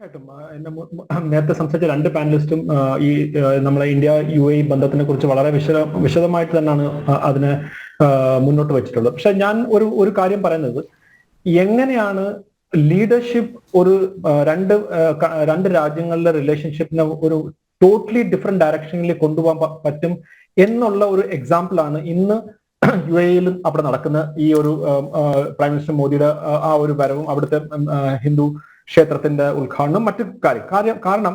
നേരത്തെ സംസാരിച്ച രണ്ട് പാനലിസ്റ്റും ഈ നമ്മളെ ഇന്ത്യ യു എ ബന്ധത്തിനെ കുറിച്ച് വളരെ വിശദ വിശദമായിട്ട് തന്നെയാണ് അതിനെ മുന്നോട്ട് വെച്ചിട്ടുള്ളത്. പക്ഷെ ഞാൻ ഒരു ഒരു കാര്യം പറയുന്നത്. എങ്ങനെയാണ് ലീഡർഷിപ്പ് ഒരു രണ്ട് രണ്ട് രാജ്യങ്ങളിലെ റിലേഷൻഷിപ്പിനെ ഒരു ടോട്ടലി ഡിഫറെന്റ് ഡയറക്ഷനിൽ കൊണ്ടുപോകാൻ പറ്റും എന്നുള്ള ഒരു എക്സാമ്പിളാണ് ഇന്ന് യു എയിലും അവിടെ നടക്കുന്ന ഈ ഒരു പ്രൈം മിനിസ്റ്റർ മോദിയുടെ ആ ഒരു വരവും അവിടുത്തെ ഹിന്ദു ക്ഷേത്രത്തിന്റെ ഉദ്ഘാടനം മറ്റു കാര്യം. കാര്യം കാരണം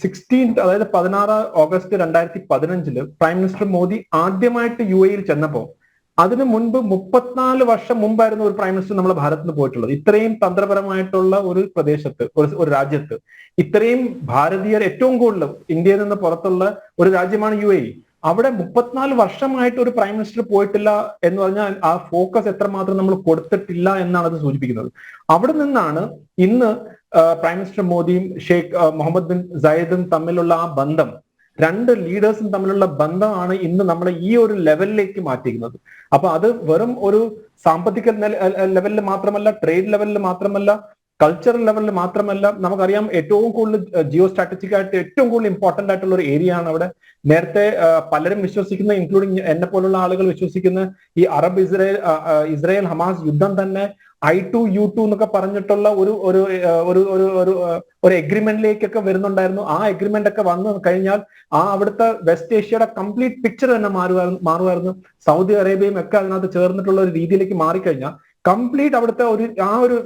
സിക്സ്റ്റീൻ അതായത് പതിനാറ് ഓഗസ്റ്റ് രണ്ടായിരത്തി പതിനഞ്ചിൽ പ്രൈം മിനിസ്റ്റർ മോദി ആദ്യമായിട്ട് യു എയിൽ ചെന്നപ്പോ അതിനു മുൻപ് മുപ്പത്തിനാല് വർഷം മുമ്പായിരുന്നു ഒരു പ്രൈം മിനിസ്റ്റർ നമ്മുടെ ഭാരത്തിൽ നിന്ന് പോയിട്ടുള്ളത്. ഇത്രയും തന്ത്രപരമായിട്ടുള്ള ഒരു പ്രദേശത്ത് ഒരു ഒരു രാജ്യത്ത് ഇത്രയും ഭാരതീയർ ഏറ്റവും കൂടുതൽ ഇന്ത്യയിൽ നിന്ന് പുറത്തുള്ള ഒരു രാജ്യമാണ് യു എ അവിടെ മുപ്പത്തിനാല് വർഷമായിട്ട് ഒരു പ്രൈം മിനിസ്റ്റർ പോയിട്ടില്ല എന്ന് പറഞ്ഞാൽ ആ ഫോക്കസ് എത്രമാത്രം നമ്മൾ കൊടുത്തിട്ടില്ല എന്നാണ് അത് സൂചിപ്പിക്കുന്നത്. അവിടെ നിന്നാണ് ഇന്ന് പ്രൈം മിനിസ്റ്റർ മോദിയും ഷെയ്ഖ് മുഹമ്മദ് ബിൻ സയ്യിദും തമ്മിലുള്ള ആ ബന്ധം രണ്ട് ലീഡേഴ്സും തമ്മിലുള്ള ബന്ധമാണ് ഇന്ന് നമ്മളെ ഈ ഒരു ലെവലിലേക്ക് മാറ്റിയിരിക്കുന്നത്. അപ്പൊ അത് വെറും ഒരു സാമ്പത്തിക ലെവലിൽ മാത്രമല്ല ട്രേഡ് ലെവലിൽ മാത്രമല്ല കൾച്ചറൽ ലെവലിൽ മാത്രമല്ല നമുക്കറിയാം ഏറ്റവും കൂടുതൽ ജിയോ സ്ട്രാറ്റജിക് ആയിട്ട് ഏറ്റവും കൂടുതൽ ഇമ്പോർട്ടന്റ് ആയിട്ടുള്ള ഒരു ഏരിയ ആണ് അവിടെ. നേരത്തെ പലരും വിശ്വസിക്കുന്ന ഇൻക്ലൂഡിങ് എന്നെ പോലുള്ള ആളുകൾ വിശ്വസിക്കുന്ന ഈ അറബ് ഇസ്രായേൽ ഇസ്രായേൽ ഹമാസ് യുദ്ധം തന്നെ ഐ ടു യു ടു എന്നൊക്കെ പറഞ്ഞിട്ടുള്ള ഒരു ഒരു ഒരു ഒരു ഒരു ഒരു എഗ്രിമെന്റിലേക്കൊക്കെ വരുന്നുണ്ടായിരുന്നു. ആ എഗ്രിമെന്റ് ഒക്കെ വന്നു കഴിഞ്ഞാൽ ആ അവിടുത്തെ വെസ്റ്റ് ഏഷ്യയുടെ കംപ്ലീറ്റ് പിക്ചർ തന്നെ മാറുമായിരുന്നു മാറുമായിരുന്നു സൗദി അറേബ്യയും ഒക്കെ അതിനകത്ത് ചേർന്നിട്ടുള്ള ഒരു രീതിയിലേക്ക് മാറിക്കഴിഞ്ഞാൽ കംപ്ലീറ്റ് അവിടുത്തെ ഒരു ആ ഒരു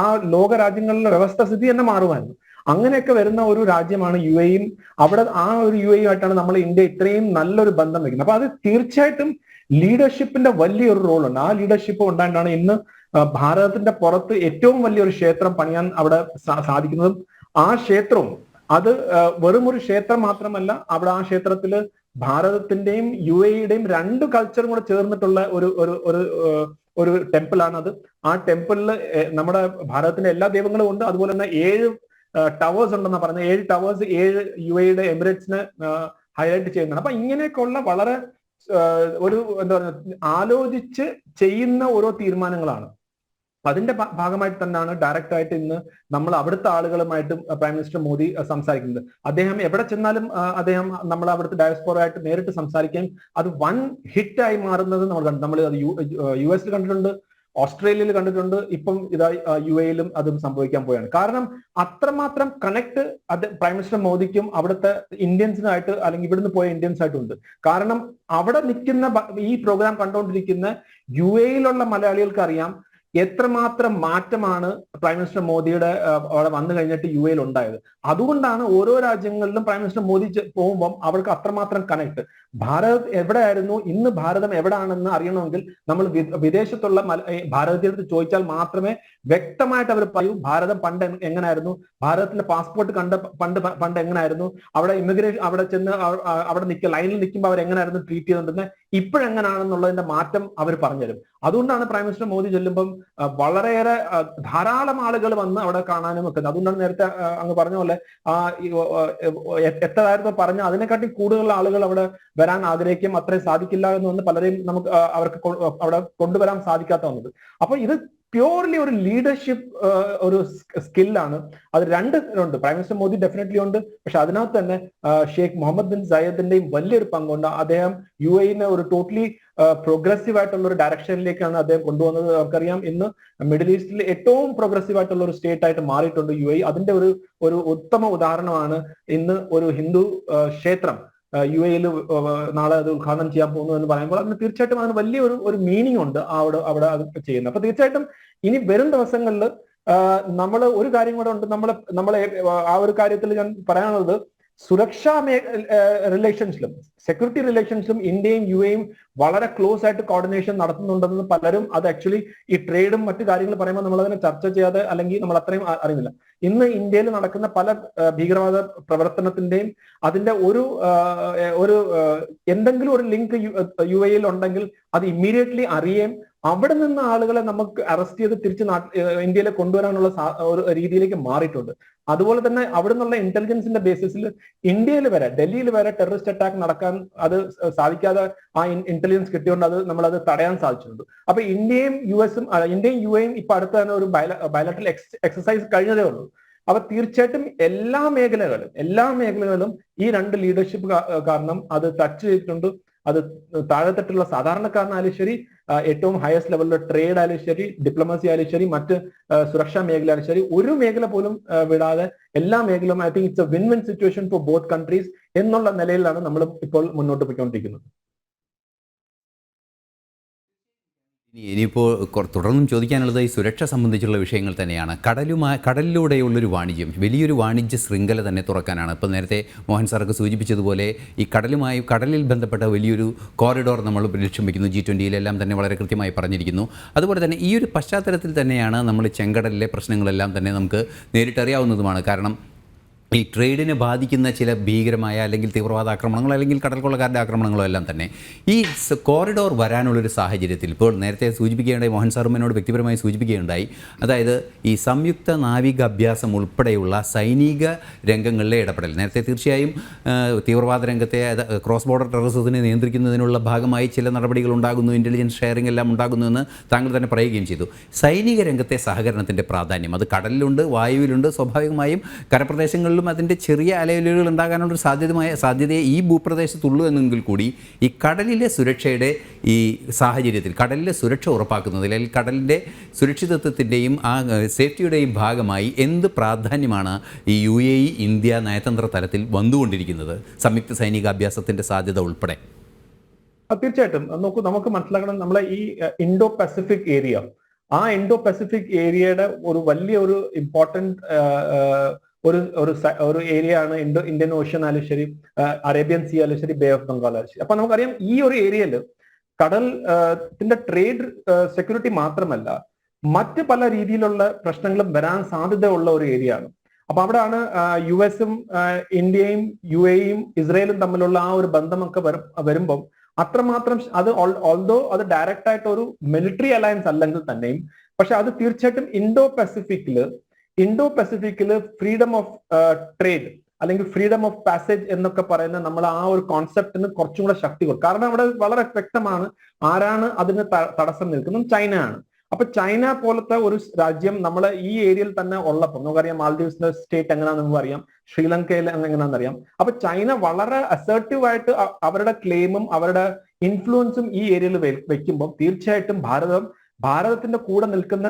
ആ ലോകരാജ്യങ്ങളിലെ വ്യവസ്ഥ സ്ഥിതി തന്നെ മാറുമായിരുന്നു. അങ്ങനെയൊക്കെ വരുന്ന ഒരു രാജ്യമാണ് യു എയും അവിടെ ആ ഒരു യു എ ആയിട്ടാണ് നമ്മൾ ഇന്ത്യ ഇത്രയും നല്ലൊരു ബന്ധം വെക്കുന്നത് അപ്പൊ അത് തീർച്ചയായിട്ടും ലീഡർഷിപ്പിന്റെ വലിയൊരു റോളുണ്ട്. ആ ലീഡർഷിപ്പ് ഉണ്ടായിട്ടാണ് ഇന്ന് ഭാരതത്തിന്റെ പുറത്ത് ഏറ്റവും വലിയൊരു ക്ഷേത്രം പണിയാൻ അവിടെ സാധിക്കുന്നതും ആ ക്ഷേത്രവും. അത് വെറും ഒരു ക്ഷേത്രം മാത്രമല്ല അവിടെ ആ ക്ഷേത്രത്തിൽ ഭാരതത്തിന്റെയും യു എയുടെയും രണ്ട് കൾച്ചറും കൂടെ ചേർന്നിട്ടുള്ള ഒരു ഒരു ഒരു ടെമ്പിൾ ആണ് അത് ആ ടെമ്പിളിൽ നമ്മുടെ ഭാരതത്തിന്റെ എല്ലാ ദൈവങ്ങളും ഉണ്ട്. അതുപോലെ തന്നെ ഏഴ് ടവേഴ്സ് ഉണ്ടെന്ന് പറഞ്ഞ ഏഴ് ടവേഴ്സ് ഏഴ് യു എയുടെ എമിറേറ്റ്സിന് ഹൈലൈറ്റ് ചെയ്യുന്നതാണ് അപ്പൊ ഇങ്ങനെയൊക്കെയുള്ള വളരെ ഒരു എന്താ പറയുക ആലോചിച്ച് ചെയ്യുന്ന ഓരോ തീരുമാനങ്ങളാണ്. അതിന്റെ ഭാ- ഭാഗമായിട്ട് തന്നെയാണ് ഡയറക്റ്റ് ആയിട്ട് ഇന്ന് നമ്മൾ അവിടുത്തെ ആളുകളുമായിട്ട് പ്രൈം മിനിസ്റ്റർ മോദി സംസാരിക്കുന്നത്. അദ്ദേഹം എവിടെ ചെന്നാലും അദ്ദേഹം നമ്മൾ അവിടുത്തെ ഡയസ്പോറായിട്ട് നേരിട്ട് സംസാരിക്കുകയും അത് വൺ ഹിറ്റായി മാറുന്നത് നമ്മൾ കണ്ടു നമ്മൾ അത് യു എസിൽ കണ്ടിട്ടുണ്ട് ഓസ്ട്രേലിയയിൽ കണ്ടിട്ടുണ്ട് ഇപ്പം ഇതാ യു എയിലും അതും സംഭവിക്കാൻ പോയാണ് കാരണം അത്രമാത്രം കണക്ട് അത് പ്രൈം മിനിസ്റ്റർ മോദിക്കും അവിടുത്തെ ഇന്ത്യൻസിനായിട്ട് അല്ലെങ്കിൽ ഇവിടുന്ന് പോയ ഇന്ത്യൻസ് ആയിട്ടുണ്ട് കാരണം അവിടെ നിൽക്കുന്ന ഈ പ്രോഗ്രാം കണ്ടുകൊണ്ടിരിക്കുന്ന യു എയിലുള്ള മലയാളികൾക്ക് അറിയാം എത്രമാത്രം മാറ്റമാണ് പ്രൈം മിനിസ്റ്റർ മോദിയുടെ അവിടെ വന്നു കഴിഞ്ഞിട്ട് യു എയിൽ ഉണ്ടായത്? അതുകൊണ്ടാണ് ഓരോ രാജ്യങ്ങളിലും പ്രൈം മിനിസ്റ്റർ മോദി പോകുമ്പം അവർക്ക് അത്രമാത്രം കണക്ട് ഭാരത് എവിടെയായിരുന്നു? ഇന്ന് ഭാരതം എവിടെയാണെന്ന് അറിയണമെങ്കിൽ നമ്മൾ വിദേശത്തുള്ള മല- ചോദിച്ചാൽ മാത്രമേ വ്യക്തമായിട്ട് അവർ പറയൂ ഭാരതം പണ്ട് എങ്ങനെയായിരുന്നു ഭാരതത്തിന്റെ പാസ്പോർട്ട് കണ്ട പണ്ട് പണ്ട് എങ്ങനെയായിരുന്നു അവിടെ ഇമിഗ്രേഷൻ അവിടെ ചെന്ന് അവിടെ നിൽക്കുക ലൈനിൽ നിൽക്കുമ്പോൾ അവർ എങ്ങനെയായിരുന്നു ട്രീറ്റ് ചെയ്തുകൊണ്ടിരുന്നത് ഇപ്പോഴെങ്ങനാണെന്നുള്ളതിന്റെ മാറ്റം അവർ പറഞ്ഞുതരും. അതുകൊണ്ടാണ് പ്രൈം മിനിസ്റ്റർ മോദി ചെല്ലുമ്പം വളരെയേറെ ധാരാളം ആളുകൾ വന്ന് അവിടെ കാണാനും ഒക്കെ അതുകൊണ്ടാണ് നേരത്തെ അങ്ങ് പറഞ്ഞ പോലെ ആ എത്രയായിരുന്നു പറഞ്ഞ അതിനെക്കാട്ടി കൂടുതൽ ആളുകൾ അവിടെ വരാൻ ആഗ്രഹിക്കും അത്രയും സാധിക്കില്ല എന്ന് വന്ന് പലരെയും നമുക്ക് അവർക്ക് അവിടെ കൊണ്ടുവരാൻ സാധിക്കാത്ത വന്നത്. അപ്പൊ ഇത് പ്യൂർലി ഒരു ലീഡർഷിപ്പ് ഒരു സ്കില്ലാണ് അത് രണ്ട് ഉണ്ട്. പ്രൈം മിനിസ്റ്റർ മോദി ഡെഫിനറ്റ്ലി ഉണ്ട്. പക്ഷെ അതിനകത്ത് തന്നെ ഷെയ്ഖ് മുഹമ്മദ് ബിൻ സയദിന്റെയും വലിയൊരു പങ്കുണ്ട്. അദ്ദേഹം യു എനെ ഒരു ടോട്ടലി പ്രോഗ്രസീവ് ആയിട്ടുള്ള ഒരു ഡയറക്ഷനിലേക്കാണ് അദ്ദേഹം കൊണ്ടുവന്നത് നമുക്കറിയാം. ഇന്ന് മിഡിൽ ഈസ്റ്റിൽ ഏറ്റവും പ്രോഗ്രസീവ് ആയിട്ടുള്ള ഒരു സ്റ്റേറ്റ് ആയിട്ട് മാറിയിട്ടുണ്ട് യു എ അതിന്റെ ഒരു ഒരു ഉത്തമ ഉദാഹരണമാണ് ഇന്ന് ഒരു ഹിന്ദു ക്ഷേത്രം. യു എയിൽ നാളെ അത് ഉദ്ഘാടനം ചെയ്യാൻ പോകുന്നു എന്ന് പറയുമ്പോൾ അതിന് തീർച്ചയായിട്ടും അതിന് വലിയ ഒരു ഒരു മീനിങ് ഉണ്ട് അവിടെ അവിടെ അത് ചെയ്യുന്നത്. അപ്പൊ തീർച്ചയായിട്ടും ഇനി വരും ദിവസങ്ങളിൽ നമ്മൾ ഒരു കാര്യം കൂടെ ഉണ്ട്. നമ്മൾ നമ്മളെ ആ ഒരു കാര്യത്തിൽ ഞാൻ പറയാനുള്ളത് സുരക്ഷാ റിലേഷൻസിലും സെക്യൂരിറ്റി റിലേഷൻസിലും ഇന്ത്യയും യു എയും വളരെ ക്ലോസ് ആയിട്ട് കോർഡിനേഷൻ നടത്തുന്നുണ്ടെന്ന് പലരും അത് ആക്ച്വലി ഈ ട്രേഡും മറ്റു കാര്യങ്ങൾ പറയുമ്പോൾ നമ്മൾ അതിനെ ചർച്ച ചെയ്യാതെ അല്ലെങ്കിൽ നമ്മൾ അത്രയും അറിയുന്നില്ല. ഇന്ന് ഇന്ത്യയിൽ നടക്കുന്ന പല ഭീകരവാദ പ്രവർത്തനത്തിന്റെയും അതിന്റെ ഒരു ഒരു എന്തെങ്കിലും ഒരു ലിങ്ക് യു എയിൽ ഉണ്ടെങ്കിൽ അത് ഇമ്മീഡിയറ്റ്ലി അറിയുകയും അവിടെ നിന്ന് ആളുകളെ നമുക്ക് അറസ്റ്റ് ചെയ്ത് തിരിച്ച് ഇന്ത്യയിലെ കൊണ്ടുവരാനുള്ള ഒരു രീതിയിലേക്ക് മാറിയിട്ടുണ്ട്. അതുപോലെ തന്നെ അവിടെ നിന്നുള്ള ഇന്റലിജൻസിന്റെ ബേസിസിൽ ഇന്ത്യയിൽ വരെ ഡൽഹിയിൽ വരെ ടെററിസ്റ്റ് അറ്റാക്ക് നടക്കാൻ അത് സാധിക്കാതെ ആ ഇന്റലിജൻസ് കിട്ടിയോണ്ട് അത് നമ്മൾ അത് തടയാൻ സാധിച്ചിട്ടുണ്ട്. അപ്പൊ ഇന്ത്യയും യു എസും ഇന്ത്യയും യു എയും ഇപ്പൊ അടുത്ത് തന്നെ ഒരു ബയലട്രൽ എക്സസൈസ് കഴിഞ്ഞതേ ഉള്ളൂ. അപ്പൊ തീർച്ചയായിട്ടും എല്ലാ മേഖലകളും എല്ലാ മേഖലകളും ഈ രണ്ട് ലീഡർഷിപ്പ് കാരണം അത് ടച്ച് ചെയ്തിട്ടുണ്ട്. അത് താഴെത്തട്ടുള്ള സാധാരണക്കാരനായാലും ശരി ഏറ്റവും ഹയസ്റ്റ് ലെവലിലുള്ള ട്രേഡ് ആയാലും ശരി ഡിപ്ലോമസി ആയാലും ശരി മറ്റ് സുരക്ഷാ മേഖല ആയാലും ശരി ഒരു മേഖല പോലും വിടാതെ എല്ലാ മേഖലയും I think it's a win win situation for both countries എന്നുള്ള നിലയിലാണ് നമ്മൾ ഇപ്പോൾ മുന്നോട്ട് പോയിക്കൊണ്ടിരിക്കുന്നത്. ഇനിയിപ്പോൾ തുടർന്നും ചോദിക്കാനുള്ളത് ഈ സുരക്ഷ സംബന്ധിച്ചുള്ള വിഷയങ്ങൾ തന്നെയാണ്. കടലുമായി കടലിലൂടെയുള്ളൊരു വാണിജ്യം വലിയൊരു വാണിജ്യ ശൃംഖല തന്നെ തുറക്കാനാണ്. ഇപ്പോൾ നേരത്തെ മോഹൻ സാർക്ക് സൂചിപ്പിച്ചതുപോലെ ഈ കടലുമായി കടലിൽ ബന്ധപ്പെട്ട വലിയൊരു കോറിഡോർ നമ്മൾ ലക്ഷ്യം വയ്ക്കുന്നു ജി ട്വന്റിയിലെല്ലാം തന്നെ വളരെ കൃത്യമായി പറഞ്ഞിരിക്കുന്നു. അതുപോലെ തന്നെ ഈ ഒരു പശ്ചാത്തലത്തിൽ തന്നെയാണ് നമ്മൾ ചെങ്കടലിലെ പ്രശ്നങ്ങളെല്ലാം തന്നെ നമുക്ക് നേരിട്ടറിയാവുന്നതുമാണ്. കാരണം ഈ ട്രേഡിനെ ബാധിക്കുന്ന ചില ഭീകരമായ അല്ലെങ്കിൽ തീവ്രവാദ ആക്രമണങ്ങളോ അല്ലെങ്കിൽ കടൽക്കൊള്ളക്കാരുടെ ആക്രമണങ്ങളോ എല്ലാം തന്നെ ഈ കോറിഡോർ വരാനുള്ളൊരു സാഹചര്യത്തിൽ ഇപ്പോൾ നേരത്തെ സൂചിപ്പിക്കുകയുണ്ടായി മോഹൻ സാറുമ്മനോട് വ്യക്തിപരമായി സൂചിപ്പിക്കുകയുണ്ടായി. അതായത് ഈ സംയുക്ത നാവിക അഭ്യാസം ഉൾപ്പെടെയുള്ള സൈനിക രംഗങ്ങളിലെ ഇടപെടൽ. നേരത്തെ തീർച്ചയായും തീവ്രവാദ രംഗത്തെ ക്രോസ് ബോർഡർ ടെററിസത്തിനെ നിയന്ത്രിക്കുന്നതിനുള്ള ഭാഗമായി ചില നടപടികൾ ഉണ്ടാകുന്നു ഇന്റലിജൻസ് ഷെയറിംഗ് എല്ലാം ഉണ്ടാകുന്നു എന്ന് താങ്കൾ തന്നെ പറയുകയും ചെയ്തു. സൈനിക രംഗത്തെ സഹകരണത്തിന്റെ പ്രാധാന്യം അത് കടലിലുണ്ട് വായുവിലുണ്ട് സ്വാഭാവികമായും കരപ്രദേശങ്ങളിലും അതിന്റെ ചെറിയ അലയലുകൾ ഉണ്ടാകാനുള്ളൊരു സാധ്യതമായ സാധ്യതയെ ഈ ഭൂപ്രദേശത്തുള്ളൂ എന്നെങ്കിൽ കൂടി ഈ കടലിലെ സുരക്ഷയുടെ ഈ സാഹചര്യത്തിൽ കടലിലെ സുരക്ഷ ഉറപ്പാക്കുന്നതിൽ അല്ലെങ്കിൽ കടലിന്റെ സുരക്ഷിതത്വത്തിന്റെയും ആ സേഫ്റ്റിയുടെയും ഭാഗമായി എന്ത് പ്രാധാന്യമാണ് ഈ യു എ ഇ ഇന്ത്യ നയതന്ത്ര തലത്തിൽ വന്നുകൊണ്ടിരിക്കുന്നത്? സംയുക്ത സൈനികാഭ്യാസത്തിന്റെ സാധ്യത ഉൾപ്പെടെ. തീർച്ചയായിട്ടും. നോക്കൂ നമുക്ക് മനസ്സിലാക്കണം നമ്മളെ ഈ ഇൻഡോ പസഫിക് ഏരിയ. ആ ഇൻഡോ പസഫിക് ഏരിയയുടെ ഒരു വലിയ ഒരു ഇമ്പോർട്ടന്റ് ഒരു ഒരു ഒരു ഏരിയ ആണ് ഇൻഡോ ഇന്ത്യൻ ഓഷ്യൻ ആയാലും ശരി അറേബ്യൻ സീ ആയാലും ശരി ബേ ഓഫ് ബംഗാൾ ആയാലും ശരി അപ്പൊ നമുക്കറിയാം ഈ ഒരു ഏരിയയിൽ കടൽ ത്തിന്റെ ട്രേഡ് സെക്യൂരിറ്റി മാത്രമല്ല മറ്റ് പല രീതിയിലുള്ള പ്രശ്നങ്ങളും വരാൻ സാധ്യതയുള്ള ഒരു ഏരിയ ആണ് അപ്പൊ അവിടെയാണ് യു എസും ഇന്ത്യയും യു എയും ഇസ്രയേലും തമ്മിലുള്ള ആ ഒരു ബന്ധമൊക്കെ വരും വരുമ്പം അത്രമാത്രം അത് ഓൾദോ അത് ഡയറക്റ്റ് ആയിട്ട് ഒരു മിലിറ്ററി അലയൻസ് അല്ലെങ്കിൽ തന്നെയും പക്ഷെ അത് തീർച്ചയായിട്ടും ഇൻഡോ പസഫിക്കിൽ ഇൻഡോ പസഫിക്കിൽ ഫ്രീഡം ഓഫ് ട്രേഡ് അല്ലെങ്കിൽ ഫ്രീഡം ഓഫ് പാസേജ് എന്നൊക്കെ പറയുന്ന നമ്മൾ ആ ഒരു കോൺസെപ്റ്റിന് കുറച്ചും കൂടെ ശക്തി കൊടുക്കും. കാരണം അവിടെ വളരെ വ്യക്തമാണ് ആരാണ് അതിന് തടസ്സം നിൽക്കുന്നത് ചൈന ആണ് അപ്പൊ ചൈന പോലത്തെ ഒരു രാജ്യം നമ്മൾ ഈ ഏരിയയിൽ തന്നെ ഉള്ളപ്പോൾ നമുക്കറിയാം മാൽദീവ്സിന്റെ സ്റ്റേറ്റ് എങ്ങനെയാണെന്ന് നമുക്ക് അറിയാം ശ്രീലങ്കയിൽ എങ്ങനെയാണെന്ന് അറിയാം അപ്പൊ ചൈന വളരെ അസേർട്ടീവ് ആയിട്ട് അവരുടെ ക്ലെയിമും അവരുടെ ഇൻഫ്ലുവൻസും ഈ ഏരിയയിൽ വെക്കുമ്പോൾ തീർച്ചയായിട്ടും ഭാരതം ഭാരതത്തിന്റെ കൂടെ നിൽക്കുന്ന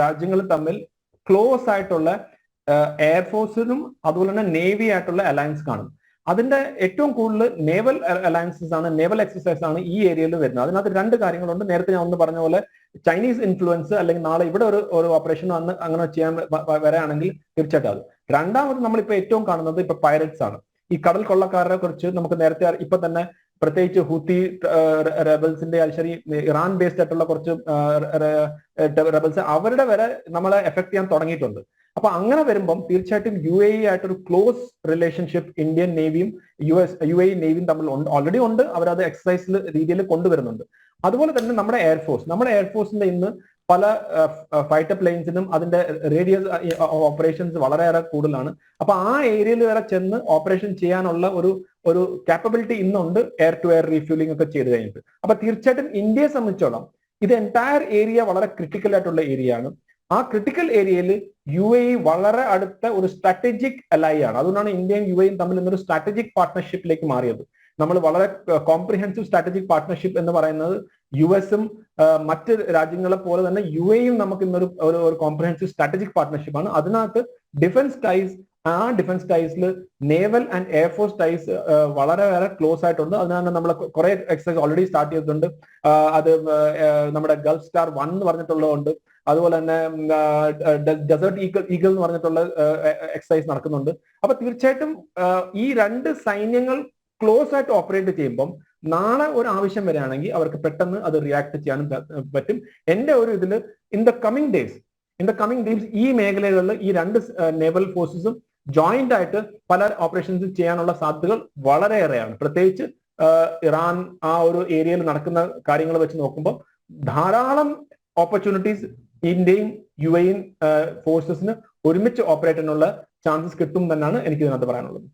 രാജ്യങ്ങൾ തമ്മിൽ ക്ലോസ് ആയിട്ടുള്ള എയർഫോഴ്സിനും അതുപോലെ തന്നെ നേവി ആയിട്ടുള്ള അലയൻസ് കാണും. അതിന്റെ ഏറ്റവും കൂടുതൽ നേവൽ അലയൻസസ് ആണ് നേവൽ എക്സസൈസ് ആണ് ഈ ഏരിയയിൽ വരുന്നത്. അതിനകത്ത് രണ്ട് കാര്യങ്ങളുണ്ട്. നേരത്തെ ഞാൻ ഒന്ന് പറഞ്ഞ പോലെ ചൈനീസ് ഇൻഫ്ലുവൻസ് അല്ലെങ്കിൽ നാളെ ഇവിടെ ഒരു ഒരു ഓപ്പറേഷൻ വന്ന് അങ്ങനെ ചെയ്യാൻ വരാണെങ്കിൽ തീർച്ചയായിട്ടും അത്. രണ്ടാമത് നമ്മളിപ്പോ ഏറ്റവും കാണുന്നത് ഇപ്പൊ പൈററ്റ്സ് ആണ്. ഈ കടൽ കൊള്ളക്കാരെ കുറിച്ച് നമുക്ക് നേരത്തെ ഇപ്പൊ തന്നെ പ്രത്യേകിച്ച് ഹൂത്തി റെബൽസിന്റെ ശരി ഇറാൻ ബേസ്ഡ് ആയിട്ടുള്ള കുറച്ച് റെബൽസ് അവരുടെ വരെ നമ്മളെ എഫക്ട് ചെയ്യാൻ തുടങ്ങിയിട്ടുണ്ട്. അപ്പൊ അങ്ങനെ വരുമ്പം തീർച്ചയായിട്ടും യു എ ആയിട്ടൊരു ക്ലോസ് റിലേഷൻഷിപ്പ് ഇന്ത്യൻ നേവിയും യു എസ് യു എ നേവിയും തമ്മിൽ ഉണ്ട് ഓൾറെഡി ഉണ്ട്. അവരത് എക്സസൈസിൽ രീതിയിൽ കൊണ്ടുവരുന്നുണ്ട്. അതുപോലെ തന്നെ നമ്മുടെ എയർഫോഴ്സ് നമ്മുടെ എയർഫോഴ്സിന്റെ ഇന്ന് പല ഫൈറ്റർ പ്ലെയിൻസിനും അതിന്റെ റേഡിയസ് ഓപ്പറേഷൻസ് വളരെയേറെ കൂടുതലാണ്. അപ്പൊ ആ ഏരിയയിൽ വരെ ചെന്ന് ഓപ്പറേഷൻ ചെയ്യാനുള്ള ഒരു ഒരു കാപ്പബിലിറ്റി ഇന്നുണ്ട് എയർ ടു എയർ റീഫ്യൂലിംഗ് ഒക്കെ ചെയ്ത് കഴിഞ്ഞിട്ട്. അപ്പൊ തീർച്ചയായിട്ടും ഇന്ത്യയെ സംബന്ധിച്ചോളം ഇത് എന്റയർ ഏരിയ വളരെ ക്രിട്ടിക്കൽ ആയിട്ടുള്ള ഏരിയ ആണ്. ആ ക്രിട്ടിക്കൽ ഏരിയയിൽ യു എ വളരെ അടുത്ത ഒരു സ്ട്രാറ്റജിക് അലൈ ആണ്. അതുകൊണ്ടാണ് ഇന്ത്യയും യു എയും തമ്മിൽ ഇന്നൊരു സ്ട്രാറ്റജിക് പാർട്ട്ണർഷിപ്പിലേക്ക് മാറിയത്. നമ്മൾ വളരെ കോംപ്രിഹെൻസീവ് സ്ട്രാറ്റജിക് പാർട്ട്ണർഷിപ്പ് എന്ന് പറയുന്നത് യു എസും മറ്റ് രാജ്യങ്ങളെ പോലെ തന്നെ യു എയും നമുക്ക് ഇന്നൊരു ഒരു കോംപ്രിഹെൻസീവ് സ്ട്രാറ്റജിക് പാർട്ട്ണർഷിപ്പ് ആണ്. അതിനകത്ത് ഡിഫൻസ് ടൈസ് ആ defence ടൈസിൽ naval and air force ties വളരെ വളരെ ക്ലോസ് ആയിട്ടുണ്ട്. അതിനാണ് നമ്മൾ കുറെ എക്സസൈസ് ഓൾറെഡി സ്റ്റാർട്ട് ചെയ്തിട്ടുണ്ട്. അത് നമ്മുടെ ഗൾഫ് സ്റ്റാർ വൺ എന്ന് പറഞ്ഞിട്ടുള്ളതുണ്ട്. അതുപോലെ തന്നെ ഡെസേർട്ട് ഈഗിൾ ഈഗിൾ എന്ന് പറഞ്ഞിട്ടുള്ള എക്സസൈസ് നടക്കുന്നുണ്ട്. അപ്പൊ തീർച്ചയായിട്ടും ഈ രണ്ട് സൈന്യങ്ങൾ ക്ലോസ് ആയിട്ട് ഓപ്പറേറ്റ് ചെയ്യുമ്പം നാളെ ഒരു ആവശ്യം വരികയാണെങ്കിൽ അവർക്ക് പെട്ടെന്ന് അത് റിയാക്ട് ചെയ്യാനും പറ്റും. എന്റെ ഒരു ഇതിൽ in the coming days in the coming days ഈ മേഖലകളിൽ ഈ രണ്ട് നേവൽ ഫോഴ്സസും ജോയിന്റ് ആയിട്ട് പല ഓപ്പറേഷൻസ് ചെയ്യാനുള്ള സാധ്യതകൾ വളരെയേറെയാണ്. പ്രത്യേകിച്ച് ഇറാൻ ആ ഒരു ഏരിയയിൽ നടക്കുന്ന കാര്യങ്ങൾ വെച്ച് നോക്കുമ്പോൾ ധാരാളം ഓപ്പർച്യൂണിറ്റീസ് ഇന്ത്യയും യു എയും ഫോഴ്സസിന് ഒരുമിച്ച് ഓപ്പറേറ്റ് ചെയ്യാനുള്ള ചാൻസസ് കിട്ടും എന്നാണ് എനിക്ക് ഇതിനകത്ത് പറയാനുള്ളത്.